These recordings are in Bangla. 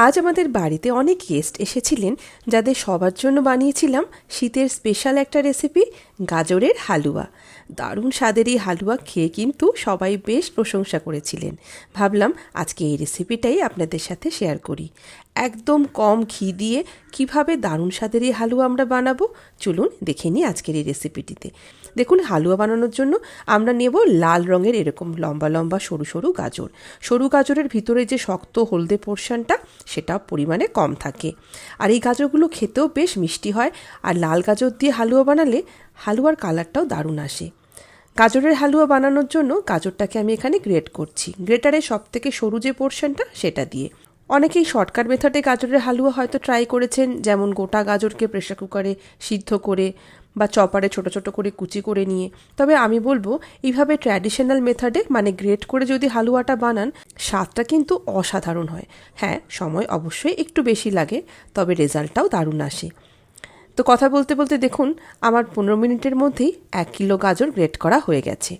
আজ আমাদের বাড়িতে অনেক গেস্ট এসেছিলেন যাদের সবার জন্য বানিয়েছিলাম শীতের স্পেশাল একটা রেসিপি গাজরের হালুয়া। দারুণ স্বাদের এই হালুয়া খেয়ে কিন্তু সবাই বেশ প্রশংসা করেছিলেন। ভাবলাম আজকে এই রেসিপিটাই আপনাদের সাথে শেয়ার করি। একদম কম ঘি দিয়ে কীভাবে দারুণ স্বাদের এই হালুয়া আমরা বানাবো? চলুন দেখে নিই আজকের এই রেসিপিটিতে দেখুন, হালুয়া বানানোর জন্য আমরা নেব লাল রঙের এরকম লম্বা লম্বা সরু সরু গাজর। সরু গাজরের ভিতরে যে শক্ত হলদে পোর্শনটা সেটা পরিমাণে কম থাকে। আর এই গাজরগুলো খেতেও বেশ মিষ্টি হয়। আর লাল গাজর দিয়ে হালুয়া বানালে হালুয়ার কালারটাও দারুণ আসে। গাজরের হালুয়া বানানোর জন্য গাজরটাকে আমি এখানে গ্রেট করছি। গ্রেটারের সব থেকে সরু যে পোর্শনটা সেটা দিয়ে। অনেকেই শর্টকাট মেথডে গাজরের হালুয়া হয়তো ট্রাই করেছেন, যেমন গোটা গাজরকে প্রেশার কুকারে সিদ্ধ করে বা চপারে ছোট ছোট করে কুচি করে নিয়ে। তবে আমি বলব, এইভাবে ট্র্যাডিশনাল মেথডে মানে গ্রেট করে যদি হালুয়াটা বানান, স্বাদটা কিন্তু অসাধারণ হয়। হ্যাঁ সময় অবশ্যই একটু বেশি লাগে, তবে রেজাল্টটাও দারুণ আসে। তো কথা বলতে বলতে দেখুন, আমার পনেরো মিনিটের মধ্যেই এক কিলো গাজর গ্রেট করা হয়ে গেছে।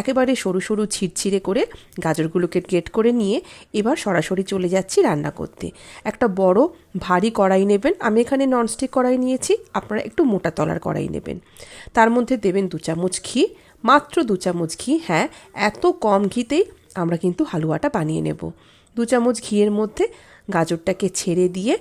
একেবারে সরু সরু ছিটছিড়ে করে গাজরগুলোকে গ্রেট করে নিয়ে এবার সরাসরি চলে যাচ্ছি রান্না করতে। একটা বড়, ভারী কড়াই নেবেন। আমি এখানে ননস্টিক কড়াই নিয়েছি, আপনারা একটু মোটা তলার কড়াই নেবেন। তার মধ্যে দেবেন দু চামচ ঘি, মাত্র দু চামচ ঘি হ্যাঁ এত কম ঘিতেই আমরা কিন্তু হালুয়াটা বানিয়ে নেব। দু চামচ ঘিয়ের মধ্যে গাজরটাকে ছেড়ে দিয়ে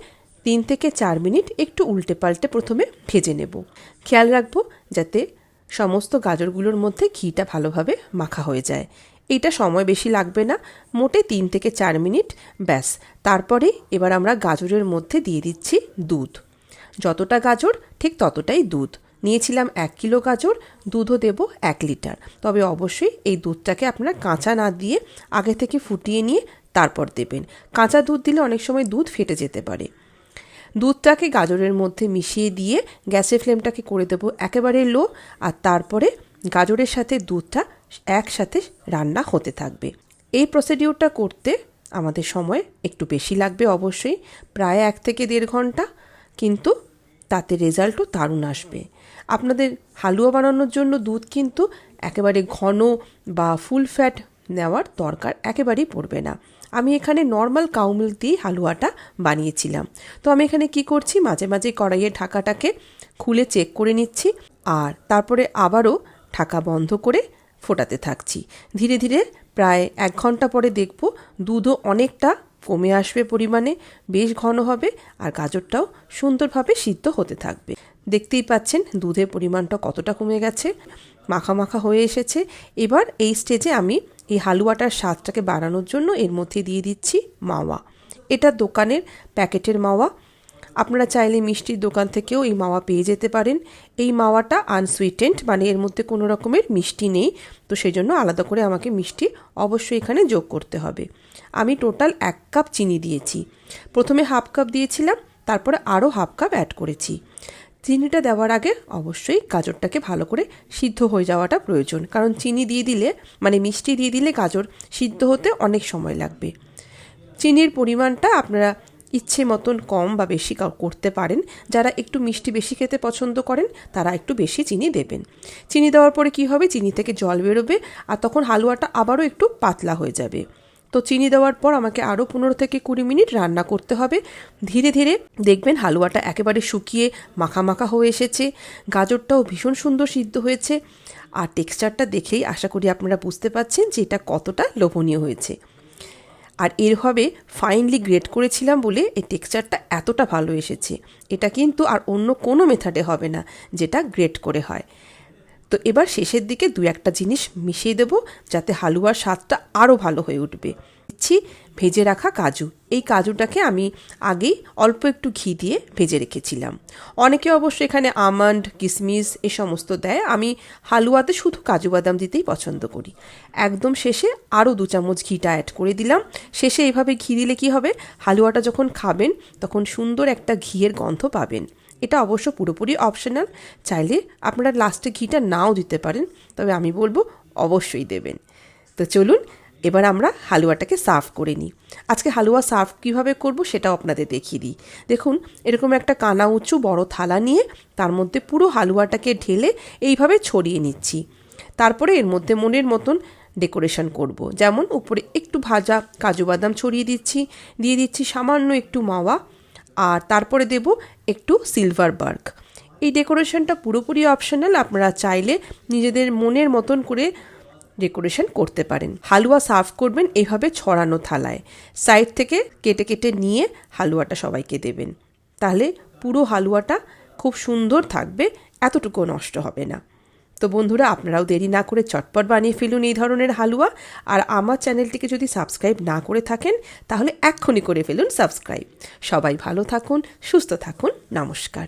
তিন থেকে চার মিনিট একটু উল্টে পাল্টে প্রথমে ভেজে নেব। খেয়াল রাখব যাতে সমস্ত গাজরগুলোর মধ্যে ঘিটা ভালোভাবে মাখা হয়ে যায়। এটা সময় বেশি লাগবে না, মোটে তিন থেকে চার মিনিট, ব্যাস। তারপরে এবার আমরা গাজরের মধ্যে দিয়ে দিচ্ছি দুধ। যতটা গাজর, ঠিক ততটাই দুধ। নিয়েছিলাম এক কিলো গাজর, দুধও দেব এক লিটার। তবে অবশ্যই এই দুধটাকে আপনারা কাঁচা না দিয়ে আগে থেকে ফুটিয়ে নিয়ে তারপর দেবেন। কাঁচা দুধ দিলে অনেক সময় দুধ ফেটে যেতে পারে। দুধটাকে গাজরের মধ্যে মিশিয়ে দিয়ে গ্যাসের ফ্লেমটাকে করে দেবো একেবারে লো, আর তারপরে গাজরের সাথে দুধটা একসাথে রান্না হতে থাকবে। এই প্রসিডিউরটা করতে আমাদের সময় একটু বেশি লাগবে অবশ্যই, প্রায় এক থেকে দেড় ঘণ্টা, কিন্তু তাতে রেজাল্টও দারুণ আসবে। আপনাদের হালুয়া বানানোর জন্য দুধ কিন্তু একেবারে ঘন বা ফুল ফ্যাট নেওয়ার দরকার একেবারেই পড়বে না। আমি এখানে নর্মাল কাউ মিল্ক দিয়ে হালুয়াটা বানিয়েছিলাম। তো আমি এখানে কি করছি? মাঝে মাঝে কড়াইয়ের ঢাকাটাকে খুলে চেক করে নিচ্ছি আর তারপরে আবারও ঢাকা বন্ধ করে ফোটাতে থাকছি। ধীরে ধীরে প্রায় এক ঘণ্টা পরে দেখব দুধও অনেকটা কমে আসবে পরিমাণে, বেশ ঘন হবে আর গাজরটাও সুন্দরভাবে সিদ্ধ হতে থাকবে। দেখতেই পাচ্ছেন দুধের পরিমাণটা কতটা কমে গেছে, মাখা মাখা হয়ে এসেছে। এবার এই স্টেজে আমি এই হালুয়াটার স্বাদটাকে বাড়ানোর জন্য এর মধ্যে দিয়ে দিচ্ছি মাওয়া। এটা দোকানের প্যাকেটের মাওয়া। আপনারা চাইলে মিষ্টির দোকান থেকেও এই মাওয়া পেয়ে যেতে পারেন। এই মাওয়াটা আনসুইটেন্ট মানে এর মধ্যে কোনো রকমের মিষ্টি নেই। তো সেই জন্য আলাদা করে আমাকে মিষ্টি অবশ্যই এখানে যোগ করতে হবে। আমি টোটাল এক কাপ চিনি দিয়েছি। প্রথমে হাফ কাপ দিয়েছিলাম, তারপরে আরও হাফ কাপ অ্যাড করেছি। চিনিটা দেওয়ার আগে অবশ্যই গাজরটাকে ভালো করে সিদ্ধ হয়ে যাওয়াটা প্রয়োজন। কারণ চিনি দিয়ে দিলে মানে মিষ্টি দিয়ে দিলে গাজর সিদ্ধ হতে অনেক সময় লাগবে। চিনির পরিমাণটা আপনারা ইচ্ছে মতন কম বা বেশি করতে পারেন। যারা একটু মিষ্টি বেশি খেতে পছন্দ করেন, তারা একটু বেশি চিনি দেবেন। চিনি দেওয়ার পরে কি হবে? চিনি থেকে জল বেরোবে আর তখন হালুয়াটা আবারও একটু পাতলা হয়ে যাবে। তো চিনি দেওয়ার পর আমাকে আরও পনেরো থেকে কুড়ি মিনিট রান্না করতে হবে। ধীরে ধীরে দেখবেন হালুয়াটা একেবারে শুকিয়ে মাখা মাখা হয়ে এসেছে। গাজরটাও ভীষণ সুন্দর সিদ্ধ হয়েছে। আর টেক্সচারটা দেখেই আশা করি আপনারা বুঝতে পারছেন যে এটা কতটা লোভনীয় হয়েছে। আর এরভাবে ফাইনলি গ্রেড করেছিলাম বলে এই টেক্সচারটা এতটা ভালো এসেছে। এটা কিন্তু আর অন্য কোনো মেথডে হবে না, যেটা গ্রেড করে হয়। তো এবার শেষের দিকে দু একটা জিনিস মিশিয়ে দেবো, যাতে হালুয়ার স্বাদটা আরও ভালো হয়ে উঠবে। দিচ্ছি, ভেজে রাখা কাজু। এই কাজুটাকে আমি আগেই অল্প একটু ঘি দিয়ে ভেজে রেখেছিলাম। অনেকে অবশ্য এখানে আমন্ড, কিসমিস এ সমস্ত দেয়। আমি হালুয়াতে শুধু কাজু বাদাম দিতেই পছন্দ করি। একদম শেষে আরও দু চামচ ঘিটা অ্যাড করে দিলাম। শেষে এভাবে ঘি দিলে কি হবে? হালুয়াটা যখন খাবেন, তখন সুন্দর একটা ঘিয়ের গন্ধ পাবেন। এটা অবশ্য পুরোপুরি অপশনাল চাইলে আপনারা লাস্টে ঘিটা নাও দিতে পারেন, তবে আমি বলব অবশ্যই দেবেন। তো চলুন এবার আমরা হালুয়াটাকে সার্ভ করে নিই। আজকে হালুয়া সার্ভ কীভাবে করব সেটাও আপনাদের দেখিয়ে দিই। দেখুন, এরকম একটা কানা উঁচু বড় থালা নিয়ে তার মধ্যে পুরো হালুয়াটাকে ঢেলে এইভাবে ছড়িয়ে নিচ্ছি। তারপরে এর মধ্যে মনের মতন ডেকোরেশন করব। যেমন, উপরে একটু ভাজা কাজু বাদাম ছড়িয়ে দিচ্ছি, দিয়ে দিচ্ছি সামান্য একটু মাওয়া, আর তারপরে দেব একটু সিলভার বার্ক। এই ডেকোরেশনটা পুরোপুরি অপশনাল, আপনারা চাইলে নিজেদের মনের মতন করে ডেকোরেশন করতে পারেন। হালুয়া সার্ভ করবেন এভাবে ছড়ানো থালায়। সাইড থেকে কেটে কেটে নিয়ে হালুয়াটা সবাইকে দেবেন। তাহলে পুরো হালুয়াটা খুব সুন্দর থাকবে, এতটুকু নষ্ট হবে না। তো বন্ধুরা, আপনারাও দেরি না করে চটপট বানিয়ে ফেলুন এই ধরনের হালুয়া। আর আমার চ্যানেলটিকে যদি সাবস্ক্রাইব না করে থাকেন, তাহলে এক্ষুনি করে ফেলুন সাবস্ক্রাইব। সবাই ভালো থাকুন, সুস্থ থাকুন। নমস্কার।